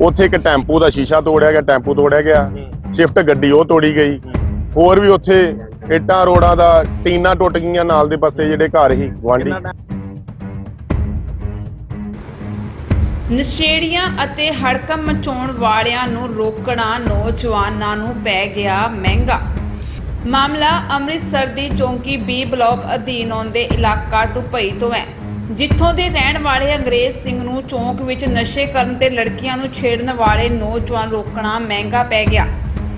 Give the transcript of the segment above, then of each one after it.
ਉੱਥੇ ਇੱਕ ਟੈਂਪੂ ਦਾ ਸ਼ੀਸ਼ਾ ਤੋੜਿਆ ਗਿਆ ਟੈਂਪੂ ਤੋੜਿਆ ਗਿਆ। ਸ਼ਿਫਟ ਗੱਡੀ ਉਹ ਤੋੜੀ ਗਈ। ਹੋਰ ਵੀ ਉੱਥੇ ਇੱਟਾਂ ਰੋੜਾਂ ਦਾ ਟੀਨਾਂ ਟੁੱਟ ਗਈਆਂ ਨਾਲ ਦੇ ਪਾਸੇ ਜਿਹੜੇ ਘਰ ਸੀ ਗੁਆਂਢੀ। ਨਸ਼ੇੜੀਆਂ ਅਤੇ ਹੜਕੰਪ ਮਚਾਉਣ ਵਾਲਿਆਂ ਨੂੰ ਰੋਕਣਾ ਨੌਜਵਾਨਾਂ ਨੂੰ ਪੈ ਗਿਆ ਮਹਿੰਗਾ। ਮਾਮਲਾ ਅੰਮ੍ਰਿਤਸਰ ਦੀ ਚੌਂਕੀ ਬੀ ਬਲਾਕ ਅਧੀਨ ਆਉਂਦੇ ਇਲਾਕਾ ਟੁਪਈ ਤੋਂ ਹੈ। ਜਿੱਥੋਂ ਦੇ ਰਹਿਣ ਵਾਲੇ ਅੰਗਰੇਜ਼ ਸਿੰਘ ਨੂੰ ਚੌਂਕ ਵਿੱਚ ਨਸ਼ੇ ਕਰਨ ਤੇ ਲੜਕੀਆਂ ਨੂੰ ਛੇੜਨ ਵਾਲੇ ਨੌਜਵਾਨ ਰੋਕਣਾ ਮਹਿੰਗਾ ਪੈ ਗਿਆ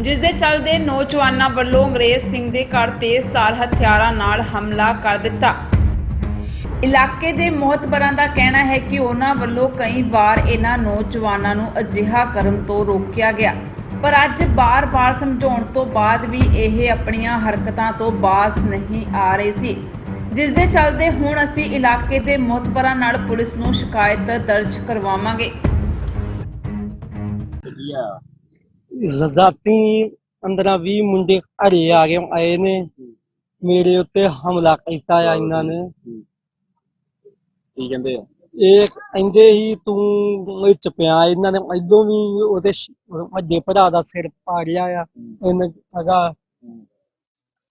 ਜਿਸ ਦੇ ਚੱਲਦੇ ਨੌਜਵਾਨਾਂ ਵੱਲੋਂ ਅੰਗਰੇਜ਼ ਸਿੰਘ ਦੇ ਘਰ ਤੇਜ਼ਧਾਰ ਹਥਿਆਰਾਂ ਨਾਲ ਹਮਲਾ ਕਰ ਦਿੱਤਾ। ਇਲਾਕੇ ਦੇ ਮੋਹਤਬਰਾਂ ਦਾ ਕਹਿਣਾ ਹੈ ਕਿ ਉਹਨਾਂ ਵੱਲੋਂ ਕਈ ਵਾਰ ਇਹਨਾਂ ਨੌਜਵਾਨਾਂ ਨੂੰ ਅਜਿਹਾ ਕਰਨ ਤੋਂ ਰੋਕਿਆ ਗਿਆ, ਪਰ ਅੱਜ ਬਾਰ-ਬਾਰ ਸਮਝਾਉਣ ਤੋਂ ਬਾਅਦ ਵੀ ਇਹ ਆਪਣੀਆਂ ਹਰਕਤਾਂ ਤੋਂ ਬਾਜ਼ ਨਹੀਂ ਆ ਰਹੇ ਸੀ। ਜਿਸ ਦੇ ਚੱਲਦੇ ਹੁਣ ਅਸੀਂ ਇਲਾਕੇ ਦੇ ਮੋਹਤਬਰਾਂ ਨਾਲ ਪੁਲਿਸ ਨੂੰ ਸ਼ਿਕਾਇਤ ਦਰਜ ਕਰਵਾਵਾਂਗੇ। ਜ਼ਾਤੀ 15 20 ਮੁੰਡੇ ਘਰੇ ਆ ਗਏ ਆਏ ਨੇ। ਮੇਰੇ ਉੱਤੇ ਹਮਲਾ ਕੀਤਾ ਆ ਇਹਨਾਂ ਨੇ। ਕੀ ਕਹਿੰਦੇ ਆ? ਇਹ ਕਹਿੰਦੇ ਹੀ ਤੂੰ ਵਿੱਚ ਪਿਆ। ਇਹਨਾਂ ਨੇ ਇਦੋਂ ਵੀ ਉਹਦੇ ਵੱਡੇ ਭਰਾ ਦਾ ਸਿਰ ਪਾੜਿਆ ਆ। ਇਹਨਾਂ ਜਗ੍ਹਾ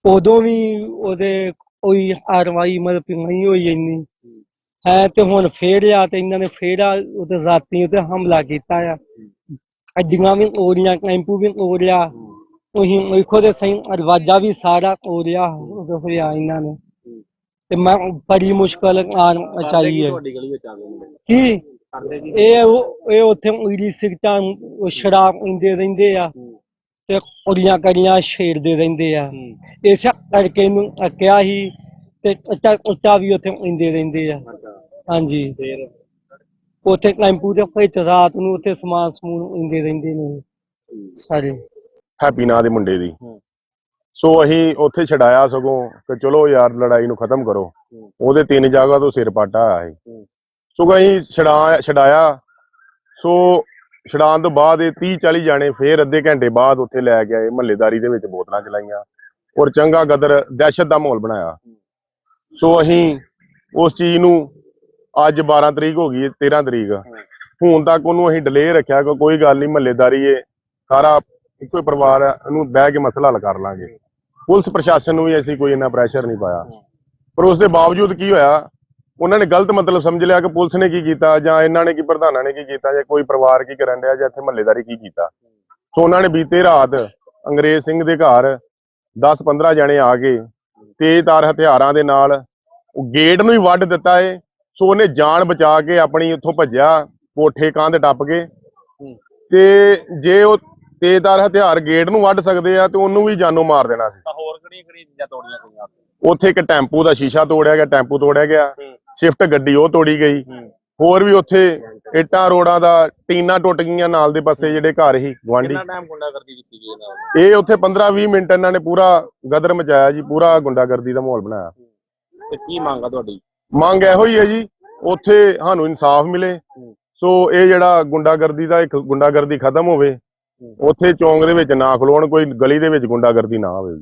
ਉਦੋਂ ਵੀ ਉਹਦੇ ਕੋਈ ਕਾਰਵਾਈ ਮਤਲਬ ਕਿ ਨਹੀਂ ਹੋਈ ਇੰਨੀ। ਹੈ ਤੇ ਹੁਣ ਫੇਰ ਆ ਤੇ ਇਹਨਾਂ ਨੇ ਫੇਰ ਆ ਉਹਦੇ ਜ਼ਾਤੀ ਉੱਤੇ ਹਮਲਾ ਕੀਤਾ ਆ। ਅੱਡੀਆਂ ਵੀ ਤੋੜੀਆਂ ਟੈਂਪੂ ਵੀ ਤੋੜਿਆ ਉਹੀ ਵੇਖੋ ਤੇ ਸਹੀ ਦਰਵਾਜ਼ਾ ਵੀ ਸਾਰਾ ਤੋੜਿਆ ਉਹਦੇ ਹੋਇਆ ਇਹਨਾਂ ਨੇ। ਤੇ ਮੈਂ ਬੜੀ ਮੁਸ਼ਕਲ ਹੈ। ਤੁਹਾਡੀ ਗਲੀ ਵਿੱਚ ਆ ਗਏ ਮੁੰਡੇ। ਕੀ? ਇਹ ਉਹ- ਇਹ ਉੱਥੇ ਉਂਗਲੀ ਸਿਗਟਾਂ ਉਹ ਸ਼ਰਾਬ ਪੀਂਦੇ ਰਹਿੰਦੇ ਆ। ਤੇ ਕੁੜੀਆਂ ਕੜੀਆਂ ਛੇੜਦੇ ਰਹਿੰਦੇ ਆ। ਇਸੇ ਕਰਕੇ ਇਹਨੂੰ ਅੱਕਿਆ ਹੀ ਤੇ ਉੱਚਾ ਉੱਚਾ ਵੀ ਉੱਥੇ ਪੀਂਦੇ ਰਹਿੰਦੇ ਆ। ਹਾਂਜੀ। ਉੱਥੇ ਟੈਂਪੂ ਦੇ ਵਿੱਚ ਰਾਤ ਨੂੰ ਉੱਥੇ ਸਮਾਨ ਸਮੂਨ ਪੀਂਦੇ ਰਹਿੰਦੇ ਨੇ। ਸਾਰੇ ਹੈਪੀ ਨਾਂ ਦੇ ਮੁੰਡੇ ਦੀ। ਸੋ ਅਸੀਂ ਉੱਥੇ ਛਡਾਇਆ ਸਗੋਂ ਕਿ ਚਲੋ ਯਾਰ ਲੜਾਈ ਨੂੰ ਖਤਮ ਕਰੋ। ਉਹਦੇ ਤਿੰਨ ਜਗ੍ਹਾ ਤੋਂ ਸਿਰ ਪਾਟਾ ਆਇਆ ਸੀ ਹੂੰ। ਸੋ ਅਸੀਂ ਛਡਾ ਛਡਾਇਆ। ਸੋ ਛਡਾਉਣ ਤੋਂ ਬਾਅਦ ਇਹ 30 40 ਜਾਣੇ ਫੇਰ ਅੱਧੇ ਘੰਟੇ ਬਾਅਦ ਉੱਥੇ ਲੈ ਕੇ ਆਏ, ਮਹੱਲੇਦਾਰੀ ਦੇ ਵਿੱਚ ਬੋਤਲਾਂ ਚਲਾਈਆਂ ਔਰ ਚੰਗਾ ਗਦਰ ਦਹਿਸ਼ਤ ਦਾ ਮਾਹੌਲ ਬਣਾਇਆ। ਸੋ ਅਸੀਂ ਉਸ ਚੀਜ਼ ਨੂੰ ਅੱਜ 12 ਤਰੀਕ ਹੋ ਗਈ ਹੈ 13 ਤਰੀਕ। ਹੁਣ ਤੱਕ ਉਹਨੂੰ ਅਸੀਂ ਡਿਲੇ ਰੱਖਿਆ, ਕਿ, ਕੋਈ ਗੱਲ ਨਹੀਂ, ਮਹੱਲੇਦਾਰੀ ਏ ਸਾਰਾ ਇੱਕੋ ਹੀ ਪਰਿਵਾਰ ਹੈ ਇਹਨੂੰ ਬਹਿ ਕੇ ਮਸਲਾ ਹੱਲ ਕਰ ਲਾਂਗੇ। ਪੁਲਿਸ ਪ੍ਰਸ਼ਾਸਨ ਨੂੰ ਵੀ ਅਸੀਂ ਕੋਈ ਇੰਨਾ ਪ੍ਰੈਸ਼ਰ ਨਹੀਂ ਪਾਇਆ। ਪਰ ਉਸ ਦੇ ਬਾਵਜੂਦ ਕੀ ਹੋਇਆ ਉਹਨਾਂ ਨੇ ਗਲਤ ਮਤਲਬ ਸਮਝ ਲਿਆ ਕਿ ਪੁਲਿਸ ਨੇ ਕੀ ਕੀਤਾ ਜਾਂ ਇਹਨਾਂ ਨੇ ਕੀ ਪ੍ਰਧਾਨਾਂ ਨੇ ਕੀ ਕੀਤਾ ਜਾਂ ਕੋਈ ਪਰਿਵਾਰ ਕੀ ਕਰਨ ਡਿਆ ਜਾਂ ਇੱਥੇ ਮਹੱਲੇਦਾਰੀ ਕੀ ਕੀਤਾ। ਸੋ ਉਹਨਾਂ ਨੇ ਬੀਤੇ ਰਾਤ ਅੰਗਰੇਜ਼ ਸਿੰਘ ਦੇ ਘਰ 10-15 ਜਣੇ ਆ ਕੇ ਤੇਜ਼ਧਾਰ ਹਥਿਆਰਾਂ ਦੇ ਨਾਲ ਉਹ ਗੇਟ ਨੂੰ ਹੀ ਵੱਢ ਦਿੱਤਾ ਏ। ਸੋ ਉਹਨੇ ਜਾਨ ਬਚਾ ਕੇ ਆਪਣੀ ਉੱਥੋਂ ਭੱਜਿਆ ਕੋਠੇ ਕੰਧ ਟੱਪ ਕੇ। ਤੇ ਜੇ ਉਹ ਤੇਜ਼ਧਾਰ ਹਥਿਆਰ ਗੇਟ ਨੂੰ ਵੱਢ ਸਕਦੇ ਆ ਤੇ ਉਹਨੂੰ ਵੀ ਜਾਨੋਂ ਮਾਰ ਦੇਣਾ ਸੀ। ਤਾਂ ਹੋਰ ਕਿਹੜੀਆਂ ਕਿਹੜੀਆਂ ਚੀਜ਼ਾਂ ਤੋੜੀਆਂ ਗਈਆਂ? ਉੱਥੇ ਇੱਕ ਟੈਂਪੂ ਦਾ ਸ਼ੀਸ਼ਾ ਤੋੜਿਆ ਗਿਆ ਟੈਂਪੂ ਤੋੜਿਆ ਗਿਆ। ਸ਼ਿਫਟ ਗੱਡੀ ਉਹ ਤੋੜੀ ਗਈ। ਹੋਰ ਵੀ ਉੱਥੇ ਇੱਟਾਂ ਰੋੜਾਂ ਦਾ ਟੀਨਾਂ ਟੁੱਟ ਗਈਆਂ ਨਾਲ ਦੇ ਪਾਸੇ ਜਿਹੜੇ ਘਰ ਸੀ ਗੁਆਂਢੀ। ਕਿੰਨਾ ਟਾਈਮ ਗੁੰਡਾਗਰਦੀ ਕੀਤੀ ਗਈ ਇਹਨਾਂ ਵੱਲੋਂ? ਇਹ ਉੱਥੇ 15-20 ਮਿੰਟ ਇਹਨਾਂ ਨੇ ਪੂਰਾ ਗਦਰ ਮਚਾਇਆ ਜੀ ਪੂਰਾ ਗੁੰਡਾਗਰਦੀ ਦਾ ਮਾਹੌਲ ਬਣਾਇਆ। ਤੇ ਕੀ ਮੰਗ ਆ ਤੁਹਾਡੀ? ਮੰਗ ਇਹੋ ਹੀ ਹੈ ਜੀ ਉੱਥੇ ਸਾਨੂੰ ਇਨਸਾਫ ਮਿਲੇ। ਸੋ ਇਹ ਜਿਹੜਾ ਗੁੰਡਾਗਰਦੀ ਦਾ ਇੱਕ ਗੁੰਡਾਗਰਦੀ ਖਤਮ ਹੋਵੇ ਉੱਥੇ ਚੌਂਕ ਦੇ ਵਿੱਚ ਨਾ ਖਲੋਣ ਕੋਈ ਗਲੀ ਦੇ ਵਿੱਚ ਗੁੰਡਾਗਰਦੀ ਨਾ ਹੋਵੇ।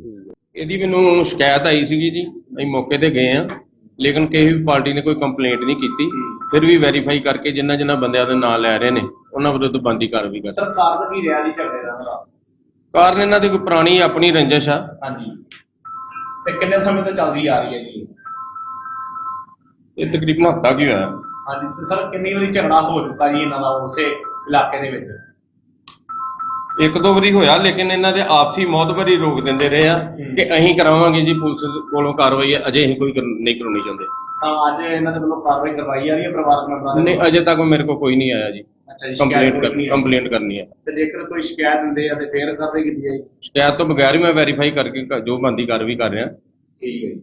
ਇਹਦੀ ਮੈਨੂੰ ਸ਼ਿਕਾਇਤ ਆਈ ਸੀਗੀ ਜੀ ਅਸੀਂ ਮੌਕੇ ਤੇ ਗਏ ਆ ਲੇਕਿਨ ਕਿਸੇ ਵੀ ਪਾਰਟੀ ਨੇ ਕੋਈ ਕੰਪਲੇਂਟ ਨਹੀਂ ਕੀਤੀ ਫਿਰ ਵੀ ਵੈਰੀਫਾਈ ਕਰਕੇ ਜਿੰਨਾ ਜਿੰਨਾ ਬੰਦਿਆਂ ਦੇ ਨਾਂ ਲੈ ਰਹੇ ਨੇ ਉਹਨਾਂ ਵਿਰੁੱਧ ਬੰਦੀ ਕਾਰਵਾਈ ਕਰ ਸਰ ਕਾਰਨ ਕੀ ਰਿਹਾ ਜੀ ਝਗੜੇ ਦਾ? ਕਾਰਨ ਇਹਨਾਂ ਦੀ ਕੋਈ ਪੁਰਾਣੀ ਆਪਣੀ ਰੰਜਿਸ਼ ਆ। ਹਾਂਜੀ। ਤੇ ਕਿੰਨੇ ਸਮੇਂ ਤੋਂ ਚੱਲਦੀ ਆ ਰਹੀ ਹੈ ਜੀ? ਇਹ ਤਕਰੀਬਨ ਹਫਤਾ ਕੀ ਹੋਇਆ। ਹਾਂਜੀ ਤੇ ਸਰ ਕਿੰਨੀ ਵਾਰੀ ਝਗੜਾ ਹੋ ਚੁੱਕਾ ਜੀ ਇਹਨਾਂ ਦਾ ਉਸੇ ਇਲਾਕੇ ਦੇ ਵਿੱਚ? ਇੱਕ ਦੋ ਵਾਰੀ ਹੋਇਆ ਲੇਕਿਨ ਇਹਨਾਂ ਦੇ ਆਪਸੀ ਮੌਤਬਰੀ ਰੋਕ ਦਿੰਦੇ ਰਹੇ ਆ ਕਿ ਅਸੀਂ ਕਰਾਵਾਂਗੇ ਜੀ ਪੁਲਿਸ ਕੋਲੋਂ ਕਾਰਵਾਈ ਅਜੇ ਅਸੀਂ ਕੋਈ ਕਰ- ਨਹੀਂ ਕਰਾਉਣੀ ਚਾਹੁੰਦੇ। ਤਾਂ ਅੱਜ ਇਹਨਾਂ ਦੇ ਵੱਲੋਂ ਕਾਰਵਾਈ ਕਰਵਾਈ ਜਾ ਰਹੀ ਹੈ ਪਰਿਵਾਰਕ ਮੈਂਬਰਾਂ ਦੇ ਨਹੀਂ ਅਜੇ ਤੱਕ ਮੇਰੇ ਕੋਲ ਕੋਈ ਨਹੀਂ ਆਇਆ ਜੀ। ਅੱਛਾ ਜੀ ਕੰਪਲੇਂਟ ਸ਼ਿਕਾਇਤ ਕਰਨੀ ਕੰਪਲੇਂਟ ਕਰਨੀ ਹੈ। ਤੇ ਜੇਕਰ ਕੋਈ ਸ਼ਿਕਾਇਤ ਦਿੰਦੇ ਆ ਤੇ ਫੇਰ ਕਾਰਵਾਈ ਕੀਤੀ ਸ਼ਿਕਾਇਤ ਤੋਂ ਬਗੈਰ ਹੀ ਮੈਂ ਵੈਰੀਫਾਈ ਕਰਕੇ ਕ- ਜੋ ਬੰਦੀ ਕਾਰਵਾਈ ਕਰ ਰਿਹਾ। ਠੀਕ ਹੈ ਜੀ।